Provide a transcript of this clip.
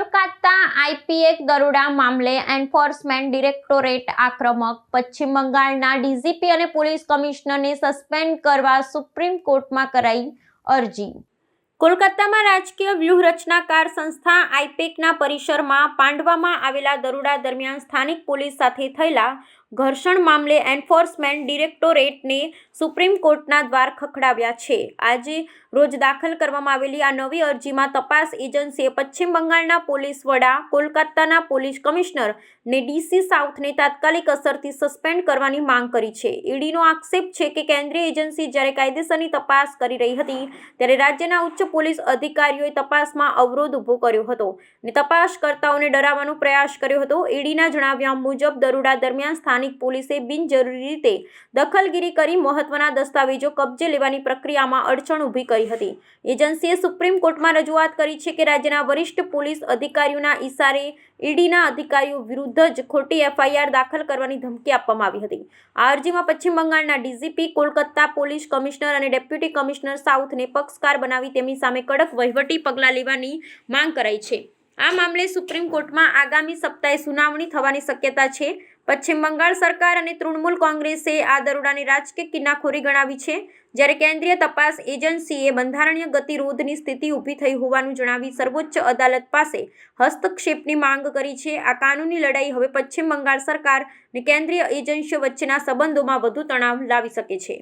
આઈપીએક દરોડા મામલે enforcement directorate આક્રમક. પશ્ચિમ બંગાળના ડીજીપી અને પોલીસ કમિશનરને સસ્પેન્ડ કરવા સુપ્રીમ કોર્ટમાં કરાઈ અરજી. કોલકાતામાં રાજકીય વ્યૂહરચનાકાર સંસ્થા આઈપેકના પરિસરમાં પાંડવામાં આવેલા દરોડા દરમિયાન સ્થાનિક પોલીસ સાથે થયેલા ઘર્ષણ મામલે એન્ફોર્સમેન્ટ ડિરેક્ટોરેટને સુપ્રીમ કોર્ટના દ્વાર ખખડાવ્યા છે. આજે રોજ દાખલ કરવામાં આવેલી આ નવી અરજીમાં તપાસ એજન્સીએ પશ્ચિમ બંગાળના પોલીસ વડા, કોલકાતાના પોલીસ કમિશનર ને ડીસી સાઉથને તાત્કાલિક અસરથી સસ્પેન્ડ કરવાની માંગ કરી છે. ઈડીનો આક્ષેપ છે કે કેન્દ્રીય એજન્સી જ્યારે કાયદેસરની તપાસ કરી રહી હતી, ત્યારે રાજ્યના ઉચ્ચ પોલીસ અધિકારીઓએ તપાસમાં અવરોધ ઊભો કર્યો હતો ને તપાસકર્તાઓને ડરાવવાનો પ્રયાસ કર્યો હતો. ઈડીના જણાવ્યા મુજબ, દરોડા દરમિયાન સ્થાનિક પોલીસે બિનજરૂરી રીતે દખલગીરી કરી મહત્વના દસ્તાવેજો કબજે લેવાની પ્રક્રિયામાં અડચણ ઊભી કરી હતી. એજન્સીએ સુપ્રીમ કોર્ટમાં રજૂઆત કરી છે કે રાજ્યના વરિષ્ઠ પોલીસ અધિકારીઓના ઇશારે ઈડીના અધિકારીઓ વિરુદ્ધ જ ખોટી એફઆઈઆર દાખલ કરવાની ધમકી આપવામાં આવી હતી. આ અરજીમાં પશ્ચિમ બંગાળના ડીજીપી, કોલકાતા પોલીસ કમિશનર અને ડેપ્યુટી કમિશનર સાઉથને પક્ષકાર બનાવી તેમની સામે કડક વહીવટી પગલાં લેવાની માંગ કરાઈ છે. આ મામલે સુપ્રીમ કોર્ટમાં આગામી સપ્તાહે સુનાવણી થવાની શક્યતા છે. પશ્ચિમ બંગાળ સરકાર અને તૃણમૂલ કોંગ્રેસે આ દરોડાની રાજકીય કિન્નાખોરી ગણાવી છે. જ્યારે કેન્દ્રીય તપાસ એજન્સીએ બંધારણીય ગતિરોધની સ્થિતિ ઊભી થઈ હોવાનું જણાવી સર્વોચ્ચ અદાલત પાસે હસ્તક્ષેપની માંગ કરી છે. આ કાનૂની લડાઈ હવે પશ્ચિમ બંગાળ સરકાર અને કેન્દ્રીય એજન્સીઓ વચ્ચેના સંબંધોમાં વધુ તણાવ લાવી શકે છે.